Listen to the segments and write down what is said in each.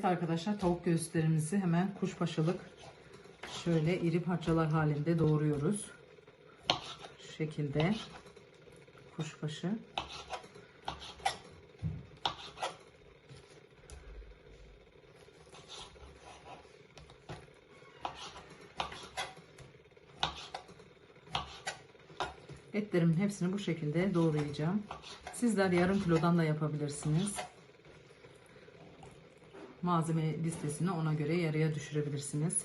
Evet arkadaşlar tavuk göğüslerimizi hemen kuşbaşılık şöyle iri parçalar halinde doğruyoruz. Şu şekilde kuşbaşı. Etlerimin hepsini bu şekilde doğrayacağım. Sizler yarım kilodan da yapabilirsiniz. Malzeme listesini ona göre yarıya düşürebilirsiniz.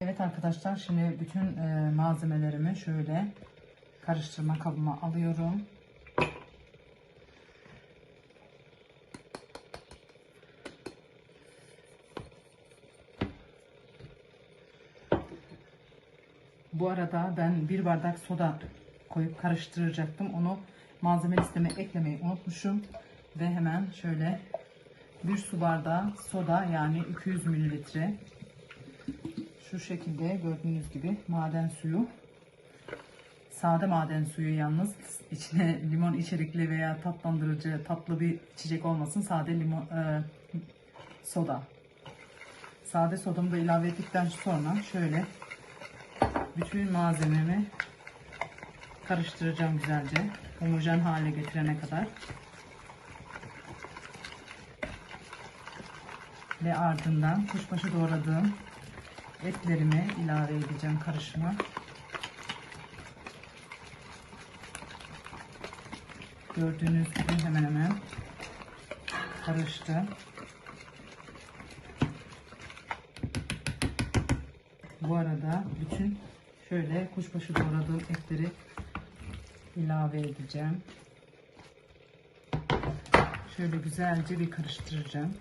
Evet arkadaşlar şimdi bütün e, malzemelerimi şöyle karıştırma kabıma alıyorum. Bu arada ben bir bardak soda koyup karıştıracaktım. Onu malzeme listeme eklemeyi unutmuşum. Ve hemen şöyle bir su bardağı soda yani 200 mililitre. Şu şekilde gördüğünüz gibi maden suyu. Sade maden suyu yalnız. İçine limon içerikli veya tatlandırıcı tatlı bir içecek olmasın. Sade limon e, soda. Sade sodamı da ilave ettikten sonra şöyle bütün malzememi karıştıracağım güzelce. Homojen hale getirene kadar. Ve ardından kuşbaşı doğradığım etlerimi ilave edeceğim karışıma. Gördüğünüz gibi hemen hemen karıştı Bu arada bütün şöyle kuşbaşı doğradığım etleri ilave edeceğim. Şöyle güzelce bir karıştıracağım.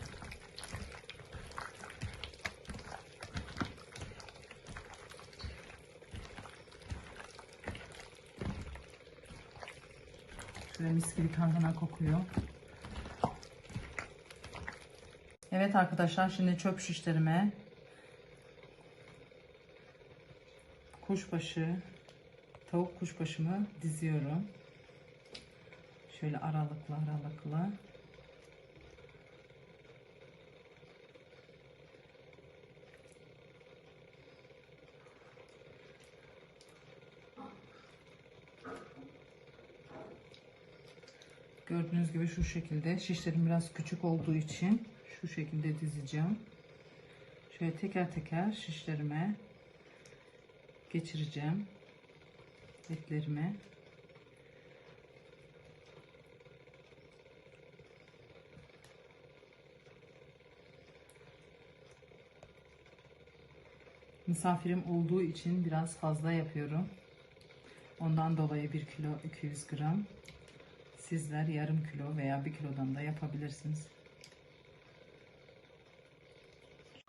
Şöyle mis gibi tarhana kokuyor. Evet arkadaşlar şimdi çöp şişlerime kuşbaşı, tavuk kuşbaşımı diziyorum. Şöyle aralıklı aralıklı. Gördüğünüz gibi şu şekilde şişlerim biraz küçük olduğu için şu şekilde dizeceğim. Şöyle teker teker şişlerime geçireceğim etlerime. Misafirim olduğu için biraz fazla yapıyorum. Ondan dolayı 1 kilo 200 gram. Sizler yarım kilo veya 1 kilodan da yapabilirsiniz.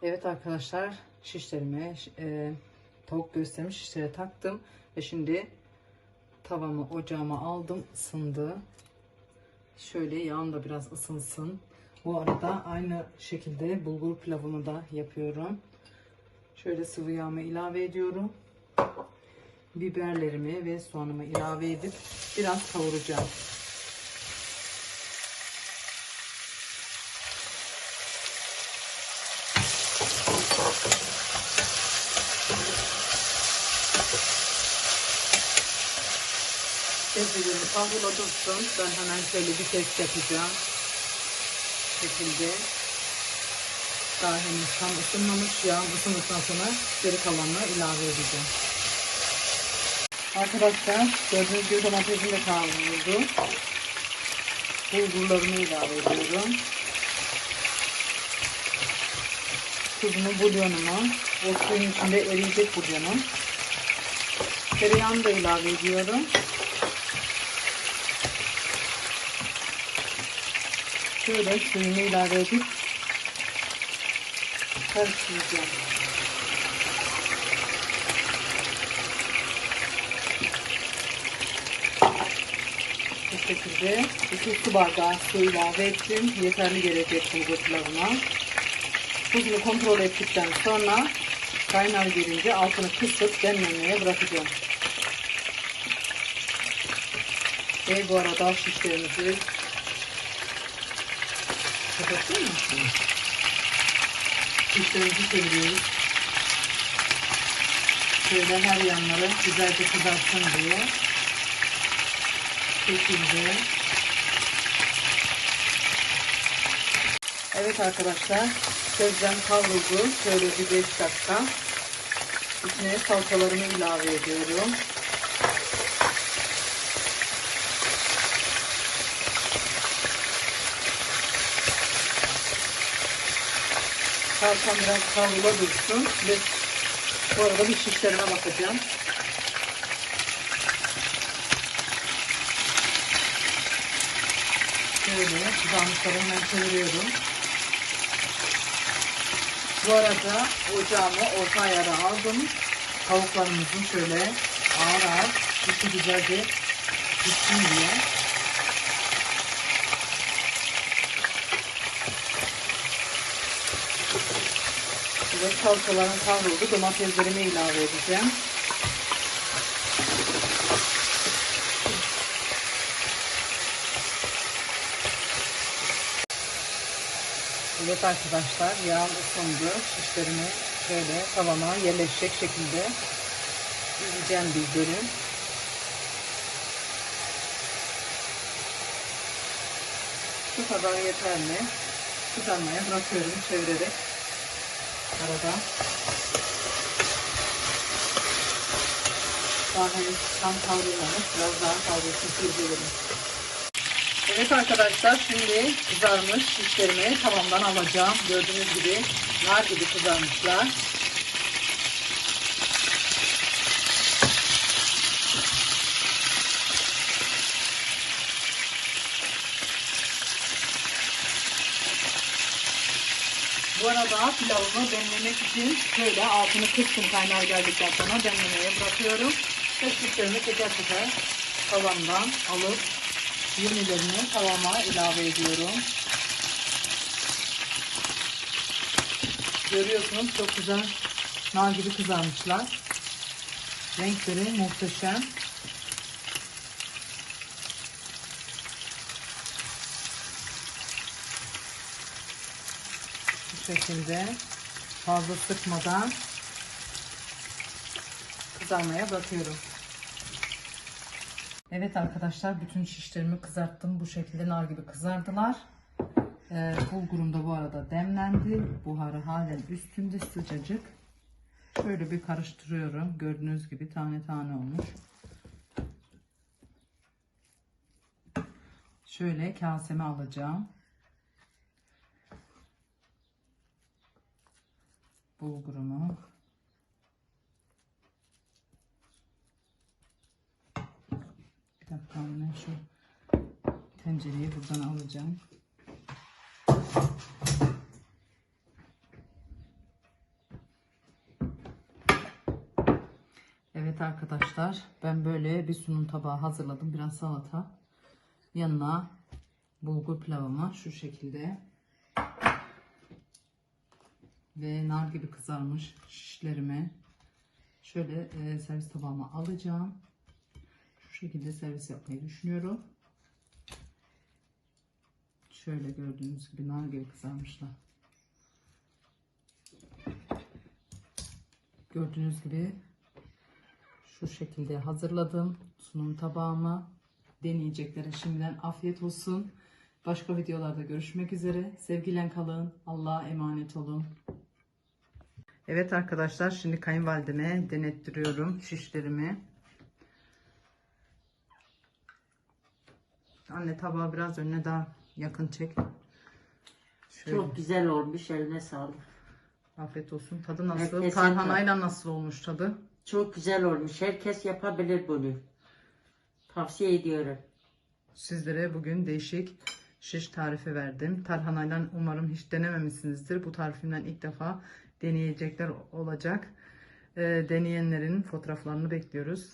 Evet arkadaşlar şişlerime e, tavuk göğüslerimi şişlere taktım ve şimdi tavamı ocağıma aldım ısındı. Şöyle yağım da biraz ısınsın. Bu arada aynı şekilde bulgur pilavımı da yapıyorum. Şöyle sıvı yağımı ilave ediyorum. Biberlerimi ve soğanımı ilave edip biraz kavuracağım Sebzelerimi kavruladırsın. Ben hemen şöyle bir test yapacağım. Bu şekilde. Daha henüz tam ısınmamış. Yağım ısındıktan sonra geri kalanını ilave edeceğim. Arkadaşlar gördüğünüz gibi domatesim de kavruldu. Bulgurlarımı ilave ediyorum. Tuzumu, bulyonumu. O suyun içinde eriyecek bulyonum. Tereyağını da ilave ediyorum. Şöyle suyunu ilave edip karıştıracağım. Bu şekilde 2 su bardağı su ilave ettim. Yeterli gelecek bulgur pilavına. Tuzunu kontrol ettikten sonra Kaynar gelince altını kısıp demlenmeye bırakacağım. Ve bu arada şişlerimizi kapatıyor mu? Şişlerimizi çeviriyoruz. Şöyle her yanları güzelce kızartsın diye. Şekilde. Evet arkadaşlar. Közlem kavruldu. Şöyle bir 5 dakika. İçine salçalarımı ilave ediyorum. Salçam biraz kavrula dursun. Ve bu arada bir şişlerime bakacağım. Şöyle kızarmışları hemen çeviriyorum. Bu arada ocağımı orta ayara aldım. Tavuklarımızın şöyle ağır ağır içi güzelce pişsin diye. Evet salçaların kavruldu. Domateslerimi ilave edeceğim. Evet arkadaşlar yağım ısındı. Şişlerimi şöyle tavama yerleşecek şekilde dizeceğim bizleri. Bu kadar yeterli. Kızarmaya bırakıyorum çevirerek. Arada. Daha henüz tam kavrulmamış. Biraz daha kavrulsun sürdürelim. Evet arkadaşlar şimdi kızarmış şişlerimi tavamdan alacağım. Gördüğünüz gibi nar gibi kızarmışlar. Bu arada pilavımı demlemek için şöyle altını kıstım kaynar geldikten sonra demlemeye bırakıyorum. Ve şişlerimi teker teker tavamdan alıp yenilerini tavama ilave ediyorum. Görüyorsunuz çok güzel nar gibi kızarmışlar. Renkleri muhteşem. Şekilde fazla sıkmadan kızarmaya bırakıyorum. Evet arkadaşlar bütün şişlerimi kızarttım. Bu şekilde nar gibi kızardılar. Ee, bulgurum da bu arada demlendi. Buharı halen üstünde sıcacık. Şöyle bir karıştırıyorum. Gördüğünüz gibi tane tane olmuş. Şöyle kaseme alacağım. Bulgurumu. Bir dakika ben şu tencereyi buradan alacağım. Evet arkadaşlar ben böyle bir sunum tabağı hazırladım. Biraz salata. Yanına bulgur pilavımı şu şekilde ve nar gibi kızarmış şişlerimi şöyle e, servis tabağıma alacağım. Şu şekilde servis yapmayı düşünüyorum. Şöyle gördüğünüz gibi nar gibi kızarmışlar. Gördüğünüz gibi şu şekilde hazırladım sunum tabağıma. Deneyeceklere şimdiden afiyet olsun. Başka videolarda görüşmek üzere. Sevgiyle kalın. Allah'a emanet olun. Evet arkadaşlar şimdi kayınvalideme denettiriyorum şişlerimi. Anne tabağı biraz önüne daha yakın çek. Şöyle. Çok güzel olmuş eline sağlık. Afiyet olsun. Tadı nasıl? Herkese Tarhanayla nasıl olmuş tadı? Çok güzel olmuş. Herkes yapabilir bunu. Tavsiye ediyorum. Sizlere bugün değişik şiş tarifi verdim. Tarhanayla umarım hiç denememişsinizdir. Bu tarifimden ilk defa deneyecekler olacak. Ee, deneyenlerin fotoğraflarını bekliyoruz.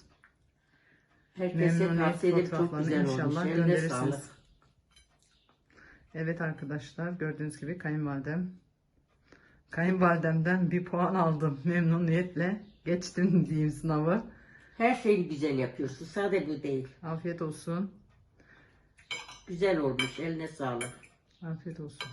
Herkese tavsiye ederim. Çok güzel olmuş. inşallah Eline gönderirsiniz. sağlık. Evet arkadaşlar gördüğünüz gibi kayınvalidem Kayınvalidemden bir puan aldım. Memnuniyetle geçtim diyeyim sınavı. Her şeyi güzel yapıyorsun. Sade bu değil. Afiyet olsun. Güzel olmuş. Eline sağlık. Afiyet olsun.